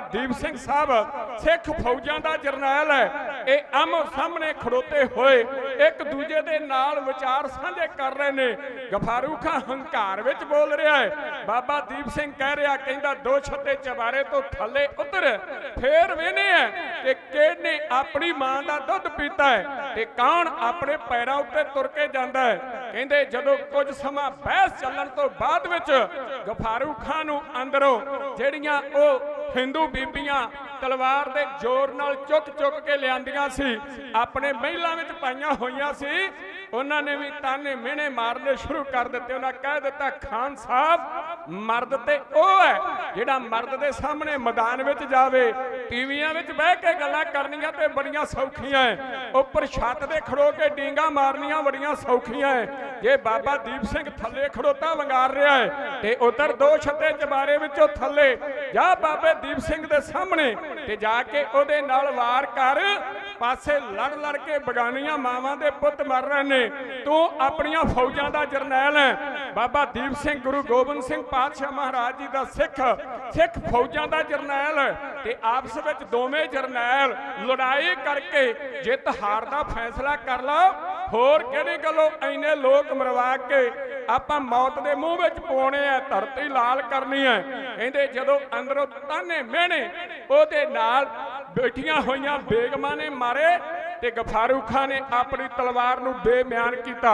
ਦੀਪ ਸਿੰਘ ਸਾਹਿਬ, ਸਿੱਖ ਫੌਜਾਂ ਦਾ ਜਰਨੈਲ ਹੈ। ਇਹ ਆਮੋ ਸਾਹਮਣੇ ਖੜੋਤੇ ਹੋਏ, ਇੱਕ ਦੂਜੇ ਦੇ ਨਾਲ ਵਿਚਾਰ ਸਾਂਝੇ ਕਰ ਰਹੇ ਨੇ। ਗਫਾਰੂ ਖਾਂ ਹੰਕਾਰ ਵਿੱਚ ਬੋਲ ਰਿਹਾ ਹੈ। ਬਾਬਾ ਦੀਪ ਸਿੰਘ ਕਹਿ ਰਿਹਾ, ਕਹਿੰਦਾ ਦੋ ਛੱਤੇ ਚਬਾਰੇ ਤੋਂ ਥੱਲੇ ਉਤਰ, ਫੇਰ ਵੇਨੇ ਹੈ ਕਿ ਕਿਹਨੇ ਆਪਣੀ ਮਾਂ ਦਾ ਦੁੱਧ ਪੀਤਾ ਹੈ ਤੇ ਕੌਣ ਆਪਣੇ ਪੈਰਾਂ ਉੱਤੇ ਤੁਰ ਕੇ ਜਾਂਦਾ ਹੈ। ਕਹਿੰਦੇ ਜਦੋਂ ਕੁਝ ਸਮਾਂ ਬਹਿਸ ਚੱਲਣ ਤੋਂ ਬਾਅਦ ਵਿੱਚ ਗਫਾਰੂ ਖਾਂ ਨੂੰ ਅੰਦਰੋਂ ਜਿਹੜੀਆਂ ਉਹ ਹਿੰਦੂ ਬੀਬੀਆਂ ਤਲਵਾਰ ਦੇ ਜ਼ੋਰ ਨਾਲ ਚੁੱਕ ਚੁੱਕ ਕੇ ਲਿਆਂਦੀਆਂ ਸੀ। ਆਪਣੇ ਮਹਿਲਾਂ ਵਿੱਚ ਪਾਈਆਂ ਹੋਈਆਂ ਸੀ। ਉਹਨਾਂ ਨੇ ਵੀ ਤਾਨੇ ਮਿਹਣੇ ਮਾਰਨੇ ਸ਼ੁਰੂ ਕਰ ਦਿੱਤੇ। ਉਹਨਾਂ ਕਹਿ ਦਿੱਤਾ, ਖਾਨ ਸਾਹਿਬ, ਮਰਦ ਤੇ ਉਹ ਹੈ ਜਿਹੜਾ ਮਰਦ ਦੇ ਸਾਹਮਣੇ ਮੈਦਾਨ ਵਿੱਚ ਜਾਵੇ, ਟੀਵੀਆਂ ਵਿੱਚ ਬਹਿ ਕੇ ਗੱਲਾਂ ਕਰਨੀਆਂ ਤੇ ਬੜੀਆਂ ਸੌਖੀਆਂ ਐ। ਉੱਪਰ ਛੱਤ ਦੇ ਖੜੋ ਕੇ ਡੀਂਗਾ ਮਾਰਨੀਆਂ ਬੜੀਆਂ ਸੌਖੀਆਂ ਐ। ਜੇ ਬਾਬਾ ਦੀਪ ਸਿੰਘ ਥੱਲੇ ਖੜੋਤਾ ਵੰਗਾਰ ਰਿਹਾ ਹੈ ਤੇ ਉਧਰ ਦੋ ਛੱਤੇ ਚਬਾਰੇ ਵਿੱਚੋਂ ਥੱਲੇ, ਜਾ ਬਾਬੇ ਦੀਪ ਸਿੰਘ ਦੇ ਸਾਹਮਣੇ ਤੇ ਜਾ ਕੇ ਉਹਦੇ ਨਾਲ ਵਾਰ ਕਰ ਪਾਸੇ ਲੜ ਲੜ ਕੇ ਬਗਾਨੀਆਂ ਮਾਵਾਂ ਦੇ ਪੁੱਤ ਮਰ ਰਹੇ ਨੇ। ਤੂੰ ਆਪਣੀਆਂ ਫੌਜਾਂ ਦਾ ਜਰਨੈਲ ਹੈ ਬਾਬਾ ਦੀਪ ਸਿੰਘ, ਗੁਰੂ ਗੋਬਿੰਦ ਸਿੰਘ ਪਾਤਸ਼ਾਹ ਮਹਾਰਾਜ ਜੀ ਦਾ ਸਿੱਖ। ਸਿੱਖ ਫੌਜਾਂ ਦਾ ਜਰਨੈਲ ਤੇ ਆਪਸ ਵਿੱਚ ਦੋਵੇਂ ਜਰਨੈਲ ਲੜਾਈ ਕਰਕੇ ਜਿੱਤ ਹਾਰ ਦਾ ਫੈਸਲਾ ਕਰ ਲਓ ਹੋਰ ਕਿਹੜੀ ਗੱਲੋਂ ਐਨੇ ਲੋਕ ਮਰਵਾ ਕੇ ਆਪਾਂ ਮੌਤ ਦੇ ਮੂੰਹ ਵਿੱਚ ਪਾਉਣੇ ਆ ਧਰਤੀ ਲਾਲ ਕਰਨੀ ਹੈ ਕਹਿੰਦੇ ਜਦੋਂ ਅੰਦਰੋਂ ਤਾਨੇ ਮਿਹਣੇ, ਉਹਦੇ ਨਾਲ ਬੈਠੀਆਂ ਹੋਈਆਂ ਬੇਗਮਾਂ ਨੇ ਮਾਰੇ ਤੇ ਗਫਾਰੂ ਖਾਨ ਨੇ ਆਪਣੀ ਤਲਵਾਰ ਨੂੰ ਬੇਮਿਆਨ ਕੀਤਾ।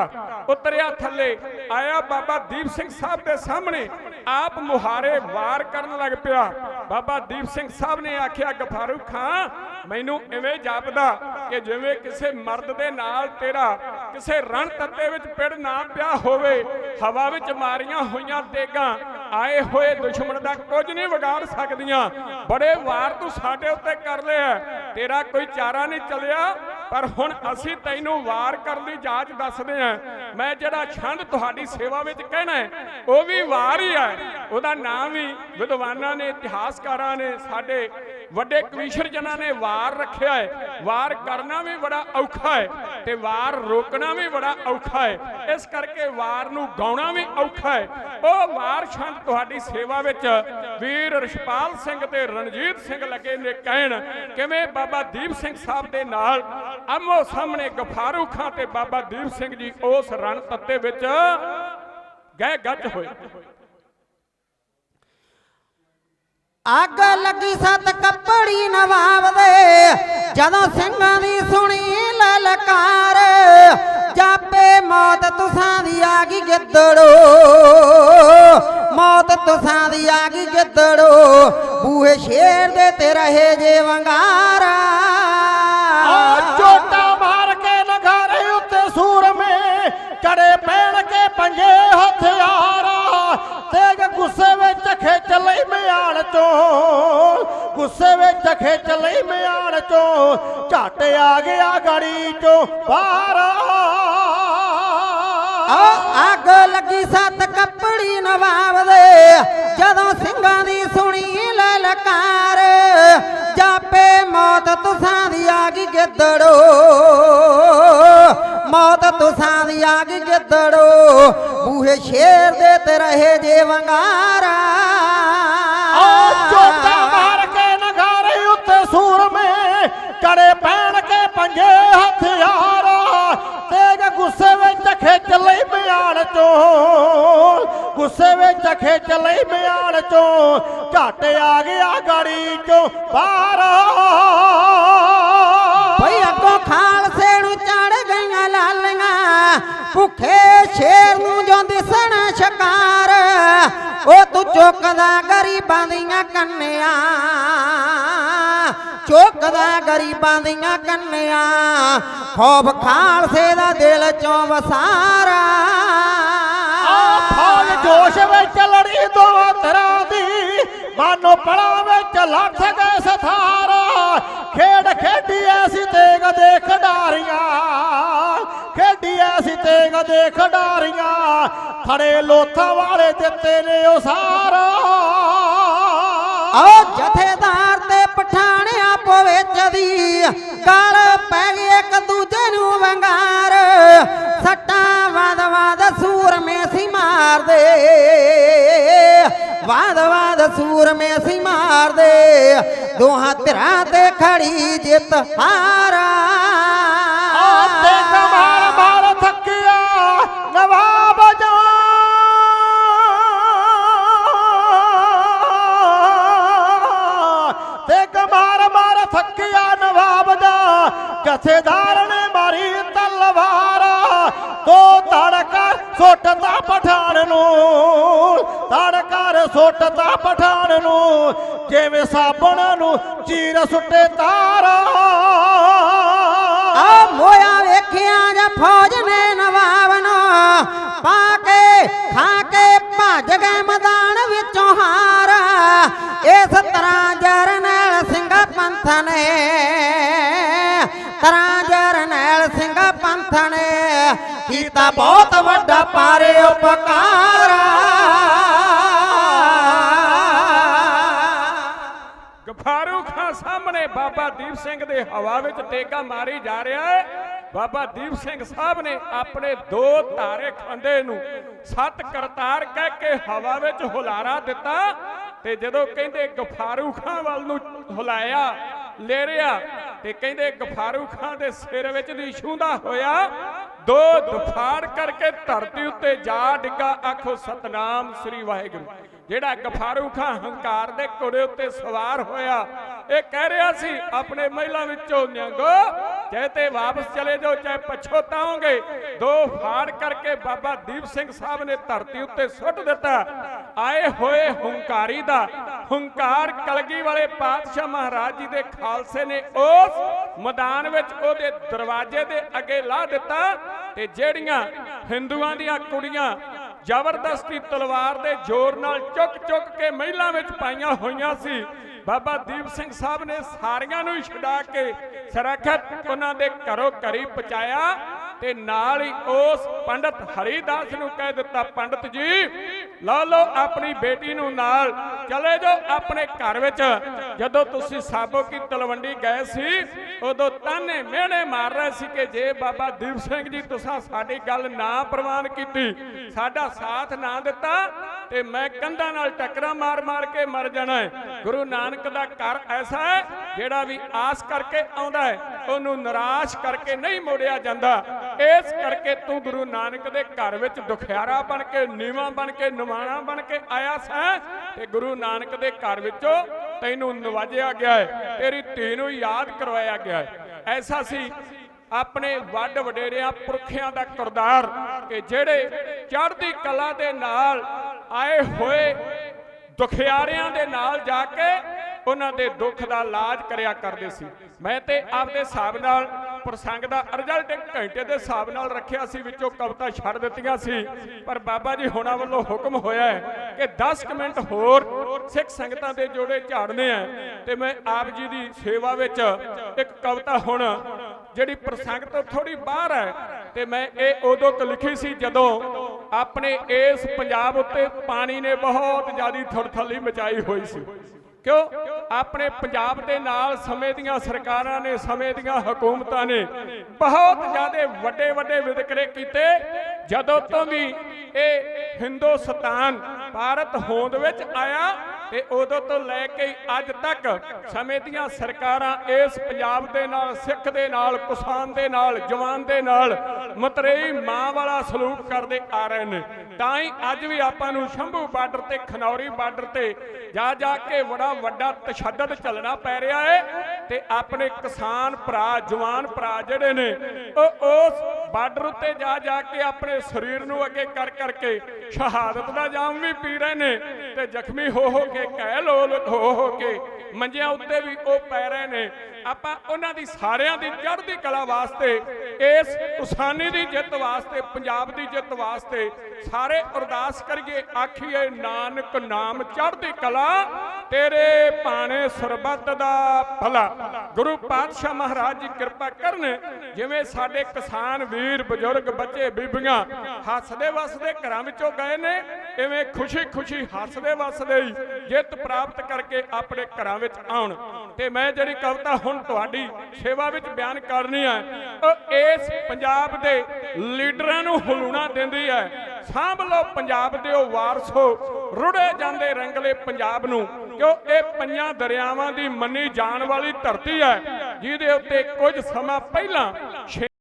ਉਤਰਿਆ ਥੱਲੇ, ਆਇਆ ਬਾਬਾ ਦੀਪ ਸਿੰਘ ਸਾਹਿਬ ਦੇ ਸਾਹਮਣੇ। ਆਪ ਮੁਹਾਰੇ ਵਾਰ ਕਰਨ ਲੱਗ ਪਿਆ। ਬਾਬਾ ਦੀਪ ਸਿੰਘ ਸਾਹਿਬ ਨੇ ਆਖਿਆ, ਗਫਾਰੂ ਖਾਨ ਮੈਨੂੰ ਐਵੇਂ ਜਾਪਦਾ ਕਿ ਜਿਵੇਂ ਕਿਸੇ ਮਰਦ ਦੇ ਨਾਲ ਤੇਰਾ ਕਿਸੇ ਰਣ ਤੱਤੇ ਵਿੱਚ ਪਿੜ ਨਾ ਪਿਆ ਹੋਵੇ, ਹਵਾ ਵਿੱਚ ਮਾਰੀਆਂ ਹੋਈਆਂ ਤੇਗਾਂ ਆਏ ਹੋਏ ਦੁਸ਼ਮਣ ਦਾ ਕੁਝ ਨਹੀਂ ਵਿਗਾੜ ਸਕਦੀਆਂ। ਬੜੇ ਵਾਰ ਤੂੰ ਸਾਡੇ ਉੱਤੇ ਕਰ ਲਿਆ ਤੇਰਾ ਕੋਈ ਚਾਰਾ ਨਹੀਂ ਚੱਲਿਆ। ਪਰ ਹੁਣ ਅਸੀਂ ਤੈਨੂੰ ਵਾਰ ਕਰਨ ਦੀ ਜਾਂਚ ਦੱਸਦੇ ਆਂ ਮੈਂ ਜਿਹੜਾ ਛੰਦ ਤੁਹਾਡੀ ਸੇਵਾ ਵਿੱਚ ਕਹਿਣਾ ਉਹ ਵੀ ਵਾਰ ਹੀ ਹੈ। ਉਹਦਾ ਨਾਮ ਵੀ ਵਿਦਵਾਨਾਂ ਨੇ, ਇਤਿਹਾਸਕਾਰਾਂ ਨੇ, ਸਾਡੇ ਵੱਡੇ ਕਵੀਸ਼ਰ ਜਨਾਂ ਨੇ ਵਾਰ ਰੱਖਿਆ ਹੈ। ਵਾਰ ਕਰਨਾ ਵੀ ਬੜਾ ਔਖਾ ਹੈ। ਤੇ ਵਾਰ ਰੋਕਣਾ ਵੀ ਬੜਾ ਔਖਾ ਹੈ। ਇਸ ਕਰਕੇ ਵਾਰ ਨੂੰ ਗਾਉਣਾ ਵੀ ਔਖਾ ਹੈ। ਉਹ ਵਾਰ ਛੰਦ ਤੁਹਾਡੀ ਸੇਵਾ ਵਿੱਚ ਵੀਰ ਰਿਸ਼ਪਾਲ ਸਿੰਘ ਤੇ ਰਣਜੀਤ ਸਿੰਘ ਲੱਗੇ ਨੇ ਕਹਿਣ, ਕਿਵੇਂ ਬਾਬਾ ਦੀਪ ਸਿੰਘ ਸਾਹਿਬ ਦੇ ਨਾਲ ਆਮੋ ਸਾਹਮਣੇ ਗਫਾਰੂ ਖਾਂ ਤੇ ਬਾਬਾ ਦੀਪ ਸਿੰਘ ਜੀ ਉਸ ਰਣ ਤੱਤੇ ਵਿੱਚ ਗਏ ਗੱਜ ਹੋਏ। ਅੱਗ ਲੱਗੀ ਸਤ ਕੱਪੜੀ ਨਵਾਬ ਜਦੋਂ ਸਿੰਘਾਂ ਦੀ ਸੁਣੀ ਲਲਕਾਰ, ਜਾਪੇ ਮੌਤ ਤੁਸਾਂ ਦੀ ਆ ਗਈ ਗਿੱਦੜੋ। ਮੌਤ ਤੁਸਾਂ ਦੀ ਆ ਗਈ ਗਿੱਦੜੋ। ਬੂਹੇ ਸ਼ੇਰ ਦੇ ਤੇ ਰਹੇ ਜੇ ਵੰਗਾਰਾ। ਗੁੱਸੇ ਵਿੱਚ ਮਿਆਣ ਚੋਂ, ਝੱਟ ਆ ਗਿਆ ਗੜੀ ਚੋਂ ਬਾਹਰ ਆ, ਅੱਗ ਲੱਗੀ ਸੱਤ ਕੱਪੜੀ ਨਵਾਬ ਦੇ, ਜਦੋਂ ਸਿੰਘਾਂ ਦੀ ਸੁਣੀ ਲਲਕਾਰ ਜਾਪੇ ਮੌਤ ਤੁਸਾਂ ਦੀ ਆ ਗਈ ਗਿੱਦੜੋ। ਮੌਤ ਤੁਸਾਂ ਦੀ ਆ ਗਈ ਗਿੱਦੜੋ, ਬੂਹੇ ਸ਼ੇਰ ਦੇ ਤੇ ਰਹੇ ਜੇ ਵੰਗਾਰਾ। ਸੂਰਮੇ ਚੜੇ ਪੈਣ ਕੇ ਪੰਜੇ ਹਥਿਆਰਾ ਤੇਗ ਗੁੱਸੇ ਵਿੱਚ ਖਿੱਚ ਲਈ ਮਿਆਣ ਚੋਂ। ਗੁੱਸੇ ਵਿੱਚ ਖਿੱਚ ਲਈ ਮਿਆਣ ਚੋਂ, ਝੱਟ ਆ ਗਿਆ ਗੜੀ ਚੋਂ ਬਾਹਰ। ਭਈ ਅੱਗੋਂ ਖਾਲਸੇ ਨੂੰ ਚੜ ਗਈਆਂ ਲਾਲੀਆਂ, ਭੁੱਖੇ ਸ਼ੇਰ ਨੂੰ ਜੋ ਦਿਸਣ ਸ਼ਿਕਾਰ। ਉਹ ਤੂੰ ਚੁੱਕਦਾ ਗਰੀਬਾਂ ਦੀਆਂ ਕੰਨਿਆਂ। ਚੁੱਕਦਾ ਗਰੀਬਾਂ ਦੀਆਂ ਕੰਨਿਆਂ ਖੌਫ ਖਾਲਸੇ ਦਾ ਦਿਲ ਚੋਂ ਵਸਾਰਾ। ਫੌਜ ਜੋਸ਼ ਵਿੱਚ ਲੜੀ ਦੋਵਾਂ ਤਰ੍ਹਾਂ ਦੀ ਮਾਨੋ ਪੜਾ ਵਿੱਚ ਲੱਥ ਗਏ ਸਥਾਰਾ। ਖੇਡ ਖੇਡੀ ਐਸੀ ਤੇਗ ਦੇ ਖਿਡਾਰੀਆਂ ਖੇਡੀ ਐਸੀ ਤੇਗ ਦੇ ਖਿਡਾਰੀਆਂ। ਖੜੇ ਲੋਥਾਂ ਵਾਲੇ ਦਿੱਤੇ ਨੇ ਉਹ ਸਾਰਾ ਆ ਜਥੇਦਾਰ ਤੇ ਪਠਾਣਿਆਂ ਪਵਿੱਚ ਦੀ ਗਲ ਪੈ ਗਈ ਇੱਕ ਦੂਜੇ ਨੂੰ ਵੰਗਾਰ। ਸੱਟਾਂ ਵਾਦ ਵਾਦ ਸੂਰਮੇ ਸੀ ਮਾਰਦੇ। ਵਾਦ ਵਾਦ ਸੂਰਮੇ ਸੀ ਮਾਰਦੇ। ਦੋਹਾਂ ਧਿਰਾਂ ਤੇ ਖੜੀ ਜਿੱਤ ਆ ਤੋ ਧੜਕਾ ਸੁੱਟਦਾ ਪਠਾਨ ਨੂੰ ਧੜਕਾ ਸੁੱਟਦਾ ਪਠਾਨ ਨੂੰ, ਜਿਵੇਂ ਸਾਬਣ ਨੂੰ ਚੀਰ ਸੁੱਟੇ ਤਾਰਾ। ਆ ਮੋਇਆ ਵੇਖਿਆ ਜਾਂ ਫੌਜ ਨੇ ਨਵਾਬ ਨੂੰ ਪਾ ਕੇ, ਖਾ ਕੇ ਭੱਜ ਗਏ ਮੈਦਾਨ ਵਿੱਚੋਂ ਹਾਰ। ਇਸ ਤਰ੍ਹਾਂ ਜਰਨੈਲ ਸਿੰਘ ਪੰਥ ਨੇ ਕੀਤਾ ਬਹੁਤ ਵੱਡਾ ਪਾਰੇ ਉਪਕਾਰ। ਗਫਾਰੂ ਖਾਂ ਸਾਹਮਣੇ ਬਾਬਾ ਦੀਪ ਸਿੰਘ ਦੇ ਹਵਾ ਵਿੱਚ ਟੇਕਾ ਮਾਰੀ ਜਾ ਰਿਹਾ ਹੈ। ਬਾਬਾ ਦੀਪ ਸਿੰਘ ਸਾਹਿਬ ਨੇ ਆਪਣੇ ਦੋ ਧਾਰੇ ਖੰਡੇ ਨੂੰ ਸੱਤ ਕਰਤਾਰ ਕਹਿ ਕੇ ਹਵਾ ਵਿੱਚ ਹੁਲਾਰਾ ਦਿੱਤਾ ਤੇ ਜਦੋਂ ਕਹਿੰਦੇ ਗਫਾਰੂ ਖਾਂ ਵੱਲ ਨੂੰ ਹੁਲਾਇਆ, ਲੇਰਿਆ ਤੇ ਕਹਿੰਦੇ ਗਫਾਰੂ ਖਾਂ ਦੇ ਸਿਰ ਵਿੱਚ ਦੀ ਛੂੰਦਾ ਹੋਇਆ ਦੋ ਦਫਾੜ ਕਰਕੇ ਧਰਤੀ ਉੱਤੇ ਜਾ ਡਿੱਗਾ, ਆਖੋ, ਸਤਨਾਮ ਸ੍ਰੀ ਵਾਹਿਗੁਰੂ। ਜਿਹੜਾ ਗਫਾਰੂ ਖਾਂ ਹੰਕਾਰ ਦੇ ਘੋੜੇ ਉੱਤੇ ਸਵਾਰ ਹੋਇਆ, ਇਹ ਕਹਿ ਰਿਹਾ ਸੀ, ਆਪਣੇ ਮਹਿਲਾ ਵਿੱਚੋਂ ਨਿਆਂਗੋ ਚਾਹੇ ਤੇ ਵਾਪਸ ਚਲੇ ਜਾਓ, ਚਾਹੇ ਪਛੋਤਾਓਗੇ ਦੋ ਫਾੜ ਕਰਕੇ ਬਾਬਾ ਦੀਪ ਸਿੰਘ ਸਾਹਿਬ ਨੇ ਧਰਤੀ ਉੱਤੇ ਸੁੱਟ ਦਿੱਤਾ। ਆਏ ਹੋਏ ਹੰਕਾਰੀ ਦਾ ਹੰਕਾਰ ਕਲਗੀ ਵਾਲੇ ਪਾਤਸ਼ਾਹ ਮਹਾਰਾਜ ਜੀ ਦੇ ਖਾਲਸੇ ਨੇ ਉਸ ਮੈਦਾਨ ਵਿੱਚ ਉਹਦੇ ਦਰਵਾਜ਼ੇ ਦੇ ਅੱਗੇ ਲਾ ਦਿੱਤਾ ਤੇ ਜਿਹੜੀਆਂ ਹਿੰਦੂਆਂ ਦੀਆਂ ਕੁੜੀਆਂ ਜ਼ਬਰਦਸਤੀ ਤਲਵਾਰ ਦੇ ਜ਼ੋਰ ਨਾਲ ਚੁੱਕ ਚੁੱਕ ਕੇ ਮਹਿਲਾਂ ਵਿੱਚ ਪਾਈਆਂ ਹੋਈਆਂ ਸੀ ਬਾਬਾ ਦੀਪ ਸਿੰਘ ਸਾਹਿਬ ਨੇ ਸਾਰਿਆਂ ਨੂੰ ਹੀ ਛੁਡਾ ਕੇ ਸੁਰੱਖਿਅਤ ਉਹਨਾਂ ਦੇ ਘਰੋਂ ਘਰੀ ਪਹੁੰਚਾਇਆ ਤੇ ਨਾਲ ਹੀ ਉਸ ਪੰਡਤ ਹਰੀਦਾਸ ਨੂੰ ਕਹਿ ਦਿੱਤਾ, ਪੰਡਤ ਜੀ ਲਾ ਲਓ ਆਪਣੀ ਬੇਟੀ ਨੂੰ ਨਾਲ। ਚਲੇ ਜਾਓ ਆਪਣੇ ਘਰ ਵਿੱਚ। ਜਦੋਂ ਤੁਸੀਂ ਸਾਬੋ ਕੀ ਤਲਵੰਡੀ ਗਏ ਸੀ, ਉਦੋਂ ਤਾਨੇ ਮਿਹਣੇ ਮਾਰ ਰਹੇ ਸੀ ਕਿ ਜੇ ਬਾਬਾ ਦੀਪ ਸਿੰਘ ਜੀ ਤੁਸੀਂ ਸਾਡੀ ਗੱਲ ਨਾ ਪ੍ਰਵਾਨ ਕੀਤੀ, ਸਾਡਾ ਸਾਥ ਨਾ ਦਿੱਤਾ, ਤੇ ਮੈਂ ਕੰਧਾਂ ਨਾਲ ਟੱਕਰਾਂ ਮਾਰ-ਮਾਰ ਕੇ ਮਰ ਜਾਣਾ ਹੈ। ਗੁਰੂ ਨਾਨਕ ਦਾ ਘਰ ਐਸਾ ਹੈ, ਜਿਹੜਾ ਵੀ ਆਸ ਕਰਕੇ ਆਉਂਦਾ ਹੈ, ਉਹਨੂੰ ਨਿਰਾਸ਼ ਕਰਕੇ ਨਹੀਂ ਮੋੜਿਆ ਜਾਂਦਾ। ਇਸ ਕਰਕੇ ਤੂੰ ਗੁਰੂ ਨਾਨਕ ਦੇ ਘਰ ਵਿੱਚ ਦੁਖਿਆਰਾ ਬਣ ਕੇ, ਨੀਵਾ ਬਣ ਕੇ ਨਿਮਾਣਾ ਬਣ ਕੇ ਆਇਆ ਸੈਂ ਤੇ ਗੁਰੂ ਨਾਨਕ ਦੇ ਘਰ ਵਿੱਚੋਂ ਤੈਨੂੰ ਨਵਾਜਿਆ ਗਿਆ ਹੈ, ਤੇਰੀ ਧੀ ਨੂੰ ਯਾਦ ਕਰਵਾਇਆ ਗਿਆ ਹੈ। ਐਸਾ ਸੀ ਆਪਣੇ ਵੱਡ ਵਡੇਰਿਆਂ, ਪੁਰਖਿਆਂ ਦਾ ਕਿਰਦਾਰ ਕਿ ਜਿਹੜੇ ਚੜ੍ਹਦੀ ਕਲਾ ਦੇ ਨਾਲ ਆਏ ਹੋਏ ਦੁਖਿਆਰਿਆਂ ਦੇ ਨਾਲ ਜਾ ਕੇ ਉਹਨਾਂ ਦੇ ਦੁੱਖ ਦਾ ਇਲਾਜ ਕਰਿਆ ਕਰਦੇ ਸੀ। ਮੈਂ ਤੇ ਆਪਦੇ ਹਿਸਾਬ ਨਾਲ ਪ੍ਰਸੰਗ ਦਾ ਰਿਜ਼ਲਟ ਇੱਕ ਘੰਟੇ ਦੇ ਹਿਸਾਬ ਨਾਲ ਰੱਖਿਆ ਸੀ, ਵਿੱਚੋਂ ਕਵਿਤਾ ਛੱਡ ਦਿੱਤੀਆਂ ਸੀ। ਪਰ ਬਾਬਾ ਜੀ ਹੋਣਾ ਵੱਲੋਂ ਹੁਕਮ ਹੋਇਆ ਹੈ ਕਿ 10 ਮਿੰਟ ਹੋਰ ਸਿੱਖ ਸੰਗਤਾਂ ਦੇ ਜੋੜੇ ਝਾੜਨੇ ਆ। ਤੇ ਮੈਂ ਆਪ ਜੀ ਦੀ ਸੇਵਾ ਵਿੱਚ ਇੱਕ ਕਵਿਤਾ ਹੁਣ, ਜਿਹੜੀ ਪ੍ਰਸੰਗ ਤੋਂ ਥੋੜੀ ਬਾਹਰ ਹੈ। ਤੇ ਮੈਂ ਇਹ ਉਦੋਂ ਕ ਲਿਖੀ ਸੀ ਜਦੋਂ ਆਪਣੇ ਇਸ ਪੰਜਾਬ ਉੱਤੇ ਪਾਣੀ ਨੇ ਬਹੁਤ ਜ਼ਿਆਦੀ ਥੜਥੱਲੀ ਮਚਾਈ ਹੋਈ ਸੀ। ਕਿਉਂ? ਆਪਣੇ ਪੰਜਾਬ ਦੇ ਨਾਲ ਸਮੇਂ ਦੀਆਂ ਸਰਕਾਰਾਂ ਨੇ, ਸਮੇਂ ਦੀਆਂ ਹਕੂਮਤਾਂ ਨੇ ਬਹੁਤ ਜ਼ਿਆਦਾ ਵੱਡੇ ਵੱਡੇ ਵਿਤਕਰੇ ਕੀਤੇ। ਜਦੋਂ ਤੋਂ ਵੀ ਇਹ ਹਿੰਦੁਸਤਾਨ ਭਾਰਤ ਹੋਂਦ ਵਿੱਚ ਆਇਆ ਤੇ ਉਦੋਂ ਤੋਂ ਲੈ ਕੇ ਅੱਜ ਤੱਕ ਸਮੇਂ ਦੀਆਂ ਸਰਕਾਰਾਂ ਇਸ ਪੰਜਾਬ ਦੇ ਨਾਲ, ਸਿੱਖ ਦੇ ਨਾਲ, ਕਿਸਾਨ ਦੇ ਨਾਲ, ਜਵਾਨ ਦੇ ਨਾਲ ਮਤਰੇਈ ਮਾਂ ਵਾਲਾ ਸਲੂਕ ਕਰਦੇ ਆ ਰਹੇ ਨੇ ਤਾਂ ਹੀ ਅੱਜ ਵੀ ਆਪਾਂ ਨੂੰ ਸ਼ੰਭੂ ਬਾਰਡਰ ਤੇ, ਖਨੌਰੀ ਬਾਰਡਰ ਤੇ ਜਾ ਜਾ ਕੇ ਬੜਾ ਵੱਡਾ ਤਸ਼ੱਦਦ ਚੱਲਣਾ ਪੈ ਰਿਹਾ ਹੈ ਤੇ ਆਪਣੇ ਕਿਸਾਨ ਭਰਾ, ਜਵਾਨ ਭਰਾ ਜਿਹੜੇ ਨੇ, ਉਹ ਉਸ ਬਾਰਡਰ ਉੱਤੇ ਜਾ ਜਾ ਕੇ ਆਪਣੇ ਸਰੀਰ ਨੂੰ ਅੱਗੇ ਕਰ ਕਰਕੇ ਸ਼ਹਾਦਤ ਦਾ ਜਾਮ ਵੀ ਪੀ ਰਹੇ ਨੇ ਤੇ ਜ਼ਖਮੀ ਹੋ ਹੋ ਕੇ ਕਹਿ ਲੋਲ ਹੋ ਹੋ ਕੇ ਮੰਜਿਆਂ ਉੱਤੇ ਵੀ ਉਹ ਪੈ ਰਹੇ ਨੇ। ਆਪਾਂ ਉਹਨਾਂ ਦੀ ਸਾਰਿਆਂ ਦੀ ਚੜ੍ਹਦੀ ਕਲਾ ਵਾਸਤੇ, ਇਸ ਕਿਸਾਨੀ ਦੀ ਜਿੱਤ ਵਾਸਤੇ, ਪੰਜਾਬ ਦੀ ਜਿੱਤ ਵਾਸਤੇ ਸਾਰੇ ਅਰਦਾਸ ਕਰੀਏ, ਆਖੀਏ, ਨਾਨਕ ਨਾਮ ਚੜ੍ਹਦੀ ਕਲਾ ਤੇਰੇ ਭਾਣੇ ਸਰਬੱਤ ਦਾ ਭਲਾ। ਗੁਰੂ ਪਾਤਸ਼ਾਹ ਮਹਾਰਾਜ ਜੀ ਕਿਰਪਾ ਕਰਨ, ਜਿਵੇਂ ਸਾਡੇ ਕਿਸਾਨ ਵੀਰ, ਬਜ਼ੁਰਗ, ਬੱਚੇ, ਬੀਬੀਆਂ ਹੱਸਦੇ ਵਸਦੇ ਘਰਾਂ ਵਿੱਚੋਂ ਗਏ ਨੇ, ਇਵੇਂ ਖੁਸ਼ੀ ਖੁਸ਼ੀ ਹੱਸਦੇ ਵਸਦੇ ਹੀ ਜਿੱਤ ਪ੍ਰਾਪਤ ਕਰਕੇ ਆਪਣੇ ਘਰਾਂ ਵਿੱਚ ਆਉਣ। ਤੇ ਮੈਂ ਜਿਹੜੀ ਕਵਿਤਾ ਹੁਣ ਤੁਹਾਡੀ ਸੇਵਾ ਵਿੱਚ ਬਿਆਨ ਕਰਨੀ ਹੈ, ਉਹ ਇਸ ਪੰਜਾਬ ਦੇ ਲੀਡਰਾਂ ਨੂੰ ਹਲੂਣਾ ਦਿੰਦੀ ਹੈ। ਸਾਂਭ ਲਓ ਪੰਜਾਬ ਦੇ ਉਹ ਵਾਰਸੋ, ਰੁੜੇ ਜਾਂਦੇ ਰੰਗਲੇ ਪੰਜਾਬ ਨੂੰ, ਕਿਉਂ ਇਹ ਪੰਜਾਂ ਦਰਿਆਵਾਂ ਦੀ ਮੰਨੀ ਜਾਣ ਵਾਲੀ ਧਰਤੀ ਹੈ, ਜਿਹਦੇ ਉੱਤੇ ਕੁਝ ਸਮਾਂ ਪਹਿਲਾਂ